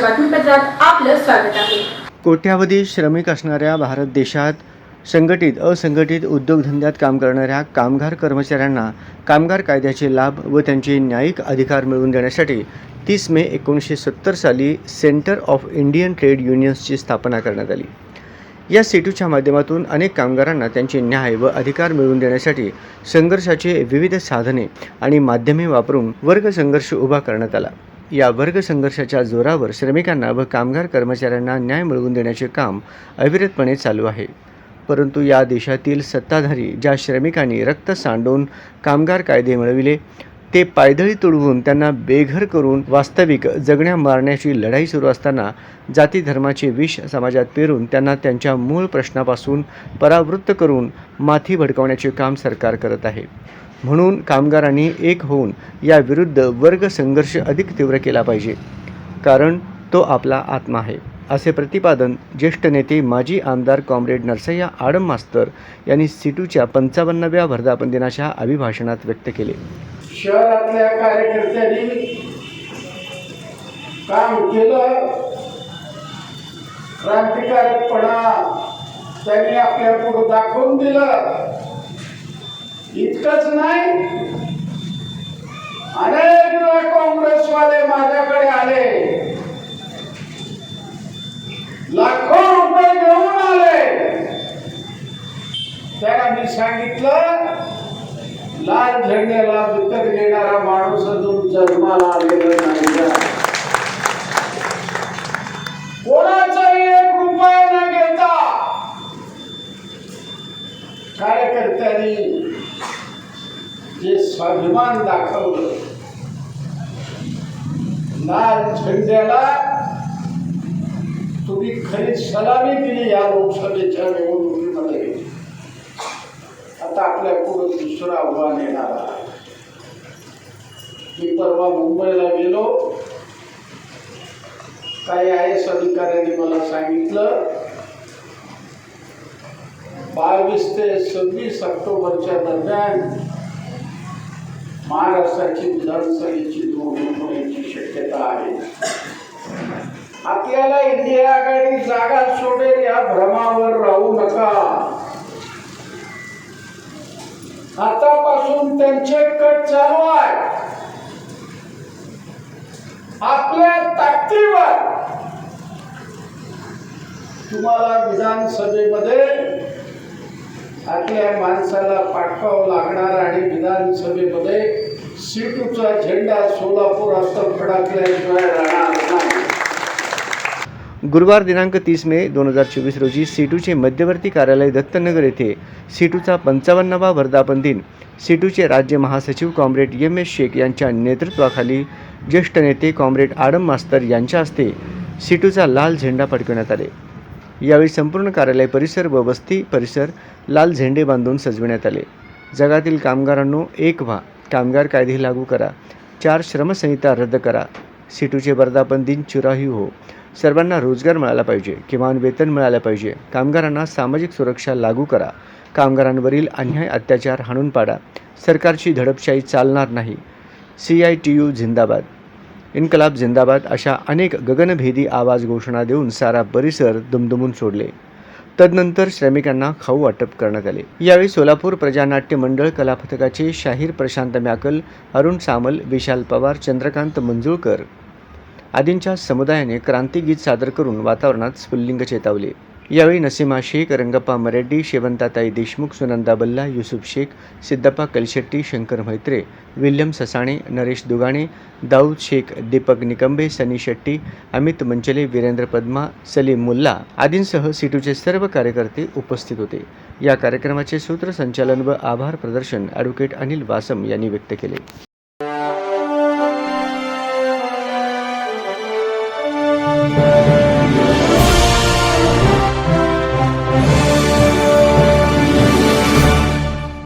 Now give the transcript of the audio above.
बातमीपत्रात आपलं स्वागत आहे. कोट्यावधी श्रमिक असणाऱ्या भारत देशात संघटित असंघटित उद्योगधंद्यात काम करणाऱ्या कामगार कर्मचाऱ्यांना कामगार कायद्याचे लाभ व त्यांचे न्यायिक अधिकार मिळवून देण्यासाठी तीस मे एकोणीसशे सत्तर साली सेंटर ऑफ इंडियन ट्रेड युनियन्सची स्थापना करण्यात आली. या सेटूच्या माध्यमातून अनेक कामगारांना त्यांचे न्याय व अधिकार मिळवून देण्यासाठी संघर्षाचे विविध साधने आणि माध्यमे वापरून वर्ग संघर्ष उभा करण्यात आला. या वर्ग संघर्षाच्या जोरावर श्रमिकांना व कामगार कर्मचाऱ्यांना न्याय मिळवून देण्याचे काम अविरतपणे चालू आहे. परंतु या देशातील सत्ताधारी ज्या श्रमिकांनी रक्त सांडून कामगार कायदे मिळविले ते पायदळी तुडवून त्यांना बेघर करून वास्तविक जगण्या मारण्याची लढाई सुरू असताना जाती धर्माचे विष समाजात पेरून त्यांना त्यांच्या मूळ प्रश्नापासून परावृत्त करून माथी भडकवण्याचे काम सरकार करत आहे. म्हणून कामगारांनी एक होऊन या विरुद्ध वर्ग संघर्ष अधिक तीव्र केला पाहिजे कारण तो आपला आत्मा आहे. असे प्रतिपादन ज्येष्ठ नेते माजी आमदार कॉम्रेड नरसय्या आडम मास्तर यांनी सिटूच्या पंचावन्नाव्या वर्धापन दिनाच्या अभिभाषणात व्यक्त केले. शहरातल्या कार्यकर्त्यांनी काम केलं. क्रांतिकारकपणा त्यांनी आपल्या पुढे दाखवून दिलं. इतकंच नाही अनेक काँग्रेसवाले माझ्याकडे आले. लाखो रुपये घेऊन आले. त्यांना मी सांगितलं लाल झेंड्याला विकत घेणारा माणूस अजून जन्माला आलेला नाही कोणाचाही एक रुपया न घेता कार्यकर्त्यांनी जे स्वाभिमान दाखवलं लाल झेंड्याला तुम्ही खरी सलामी दिली या लोकसभेच्या निवडणुकीमध्ये. आता आपल्या पुढे दुसरं आव्हान येणार आहे. मी परवा मुंबईला गेलो. काही आय एस अधिकाऱ्यांनी मला सांगितलं बावीस ते सव्वीस ऑक्टोबरच्या दरम्यान महाराष्ट्राची विधानसभेची निवडणूक होण्याची शक्यता आहे. आपल्याला इंडिया आघाडी जागा सोडेल या भ्रमावर राहू नका. आतापासून त्यांचे कट चालू आहे. आपल्या ताकदीवर. तुम्हाला विधानसभेमध्ये आपल्या माणसाला पाठवावं लागणार आणि विधानसभेमध्ये सीटूचा झेंडा सोलापूर असं फडकल्याशिवाय राहणार नाही. गुरुवार दिनांक तीस मे दोन हजार चोवीस रोजी सीटूचे मध्यवर्ती कार्यालय दत्तनगर येथे सीटूचा पंचावन्नावा वर्धापन दिन. सीटूचे राज्य महासचिव कॉम्रेड एम एस शेख यांच्या नेतृत्वाखाली ज्येष्ठ नेते कॉम्रेड आडम मास्तर यांच्या हस्ते सीटूचा लाल झेंडा फडकवण्यात आले. यावेळी संपूर्ण कार्यालय परिसर व वस्ती परिसर लाल झेंडे बांधून सजविण्यात आले. जगातील कामगारांनो एक व्हा. कामगार कायदे लागू करा. चार श्रमसंहिता रद्द करा. सीटूचे वर्धापन दिन चुराही हो. सर्वांना रोजगार मिळाला पाहिजे किमान वेतन मिळालं पाहिजे. कामगारांना सामाजिक सुरक्षा लागू करा. कामगारांवरील अन्याय अत्याचार हाणून पाडा. सरकारची धडपशाही चालणार नाही. सी आय टी यू झिंदाबाद इन्कलाब झिंदाबाद अशा अनेक गगनभेदी आवाज घोषणा देऊन सारा परिसर दुमदुमून सोडले. तदनंतर श्रमिकांना खाऊ वाटप करण्यात आले. यावेळी सोलापूर प्रजानाट्य मंडळ कलापथकाचे शाहीर प्रशांत म्याकल अरुण सामल विशाल पवार चंद्रकांत मंजुळकर आदींच्या समुदायाने क्रांतीगीत सादर करून वातावरणात स्फुल्लिंग चेतावले. यावेळी नसीमा शेख रंगप्पा मरेड्डी शेवंताताई देशमुख सुनंदा बल्ला युसुफ शेख सिद्धप्पा कलशेट्टी शंकर मैत्रे विल्यम ससाणे नरेश दुगाणे दाऊद शेख दीपक निकंबे सनी शेट्टी अमित मंचले वीरेंद्र पद्मा सलीम मुल्ला आदींसह सिटूचे सर्व कार्यकर्ते उपस्थित होते. या कार्यक्रमाचे सूत्रसंचालन व आभार प्रदर्शन ॲडव्होकेट अनिल वासम यांनी व्यक्त केले.